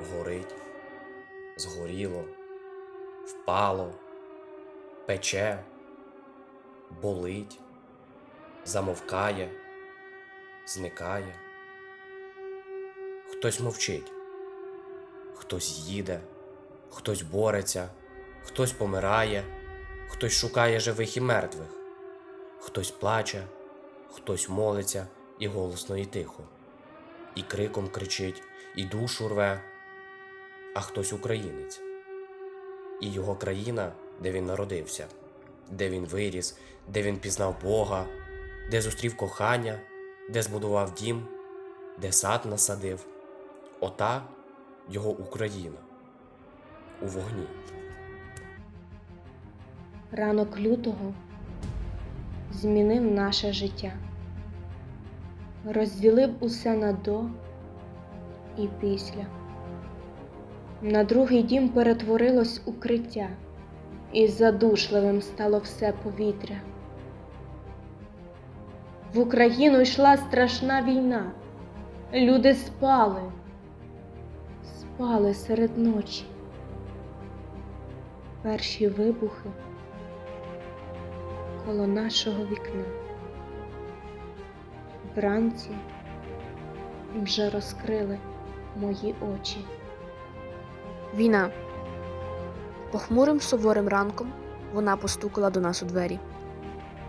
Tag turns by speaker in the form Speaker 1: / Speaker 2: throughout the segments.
Speaker 1: горить, згоріло, впало, пече, болить, замовкає, зникає. Хтось мовчить, хтось їде, хтось бореться, хтось помирає, хтось шукає живих і мертвих, хтось плаче, хтось молиться і голосно, і тихо, і криком кричить, і душу рве, а хтось українець. І його країна, де він народився, де він виріс, де він пізнав Бога, де зустрів кохання, де збудував дім, де сад насадив. Ота його Україна у вогні.
Speaker 2: Ранок лютого змінив наше життя, розділив усе на до і після. На другий дім перетворилось укриття, і задушливим стало все повітря. В Україну йшла страшна війна. Люди спали, спали серед ночі. Перші вибухи коло нашого вікна. Вранці вже розкрили мої очі.
Speaker 3: Війна. Похмурим суворим ранком вона постукала до нас у двері.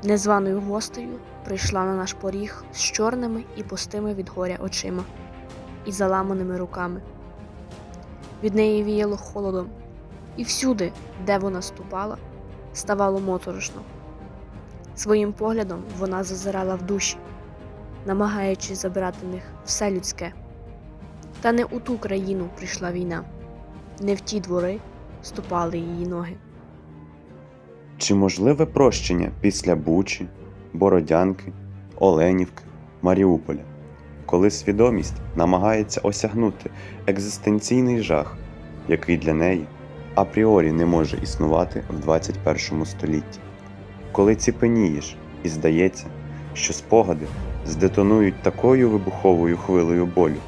Speaker 3: Незваною гостею прийшла на наш поріг з чорними і пустими від горя очима і заламаними руками. Від неї віяло холодом, і всюди, де вона ступала, ставало моторошно. Своїм поглядом вона зазирала в душі, намагаючись забрати в них все людське. Та не у ту країну прийшла війна, не в ті двори ступали її ноги.
Speaker 4: Чи можливе прощення після Бучі, Бородянки, Оленівки, Маріуполя, коли свідомість намагається осягнути екзистенційний жах, який для неї апріорі не може існувати в 21 столітті, коли ціпенієш і здається, що спогади здетонують такою вибуховою хвилею болю,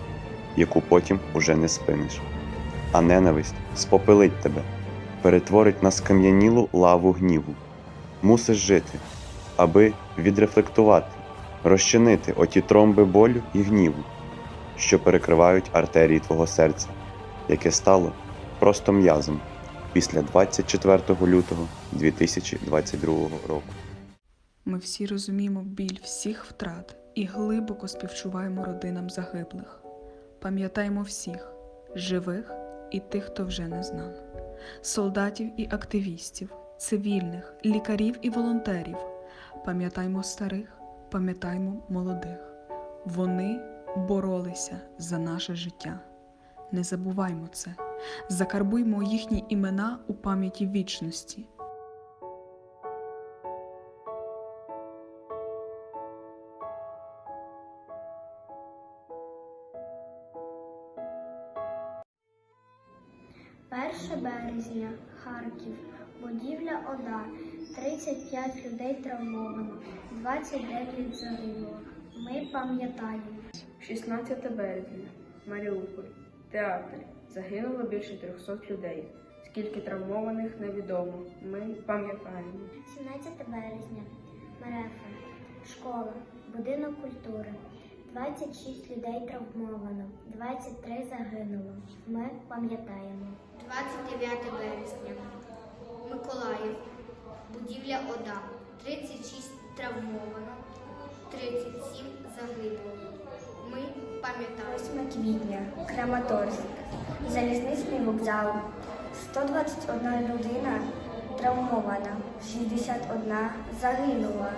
Speaker 4: яку потім уже не спиниш, а ненависть спопилить тебе перетворить на скам'янілу лаву гніву. Мусиш жити, аби відрефлектувати, розчинити оті тромби болю і гніву, що перекривають артерії твого серця, яке стало просто м'язом після 24 лютого 2022 року.
Speaker 5: Ми всі розуміємо біль всіх втрат і глибоко співчуваємо родинам загиблих. Пам'ятаємо всіх живих і тих, хто вже не з нами, солдатів і активістів, цивільних, лікарів і волонтерів. Пам'ятаймо старих, пам'ятаймо молодих. Вони боролися за наше життя. Не забуваймо це, закарбуймо їхні імена у пам'яті вічності.
Speaker 6: Перше березня, Харків, будівля ОДА, 35 людей травмовано, 29 загинуло. Ми пам'ятаємо.
Speaker 7: 16 березня, Маріуполь, театр. Загинуло більше 300 людей. Скільки травмованих невідомо. Ми пам'ятаємо.
Speaker 6: 17 березня, Мерефа, школа, будинок культури. 26 людей травмовано, 23 загинуло. Ми пам'ятаємо.
Speaker 8: 29 березня. Миколаїв. Будівля ОДА. 36 травмовано, 37 загибло. Ми пам'ятаємо.
Speaker 6: 8 квітня, Краматорськ, залізничний вокзал. 121 людина травмована, 61 загинула.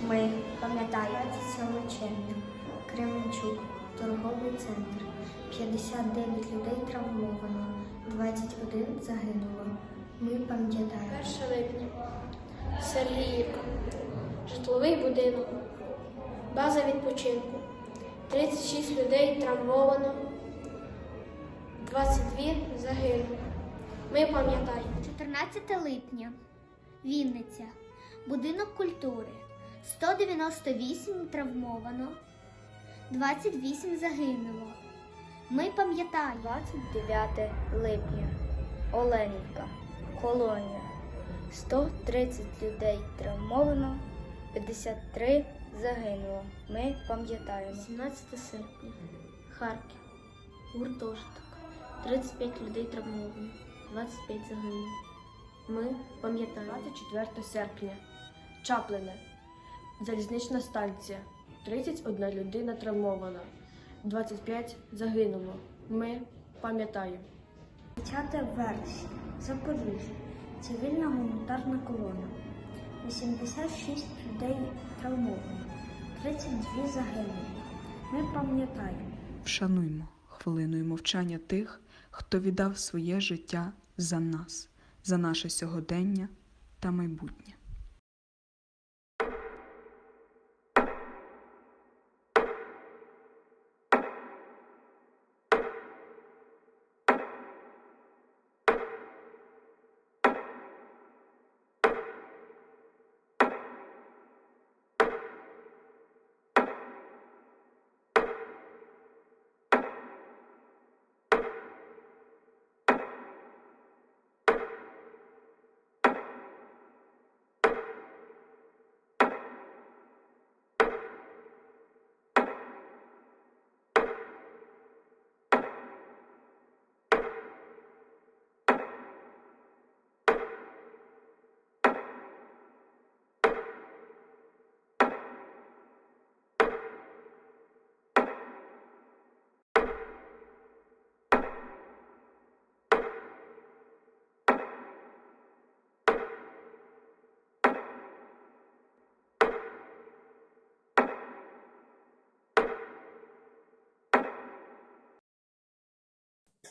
Speaker 6: Ми пам'ятаємо 27 червня, Кременчук, торговий центр. 59 людей травмовано, 21 загинуло. Ми пам'ятаємо.
Speaker 8: 1 липня. Сергіївка. Житловий будинок. База відпочинку. 36 людей травмовано, 22 загинули. Ми пам'ятаємо.
Speaker 6: 14 липня, Вінниця, будинок культури. 198 травмовано, 28 загинуло. Ми пам'ятаємо 29 липня, Оленівка, колонія. 130 людей травмовано, 53 загинуло. Ми пам'ятаємо.
Speaker 8: 17 серпня. Харків. Гуртожиток. 35 людей травмовано. 25 загинуло. Ми пам'ятаємо.
Speaker 9: 24 серпня. Чаплине. Залізнична станція. 31 людина травмована. 25 загинуло. Ми пам'ятаємо.
Speaker 6: 10 вересня. Запоріжжя. Цивільна гуманітарна колона. 86 людей травмовано. 32 загинули. Ми пам'ятаємо.
Speaker 5: Вшануймо хвилиною мовчання тих, хто віддав своє життя за нас, за наше сьогодення та майбутнє.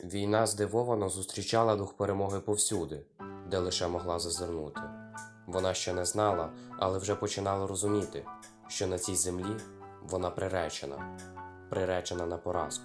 Speaker 1: Війна здивовано зустрічала дух перемоги повсюди, де лише могла зазирнути. Вона ще не знала, але вже починала розуміти, що на цій землі вона приречена, приречена на поразку.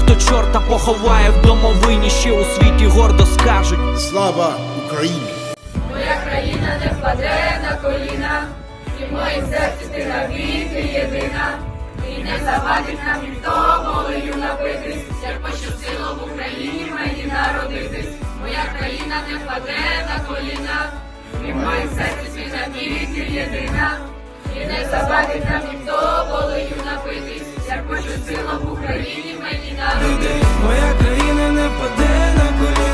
Speaker 10: хто чорта поховає в домовині, ще у світі гордо скажуть.
Speaker 11: Слава Україні!
Speaker 7: Моя країна не впаде на коліна, і в моїм серці ти навіки єдина. І не завадить нам ніхто волею напитись, як пощастило в Україні мені народитись. Моя країна не впаде на коліна, і в моїм серці ти навіки єдина і не завадить нам ніхто волею напитись, як хочу сила в Україні мені народи.
Speaker 10: Моя країна не паде на коліна.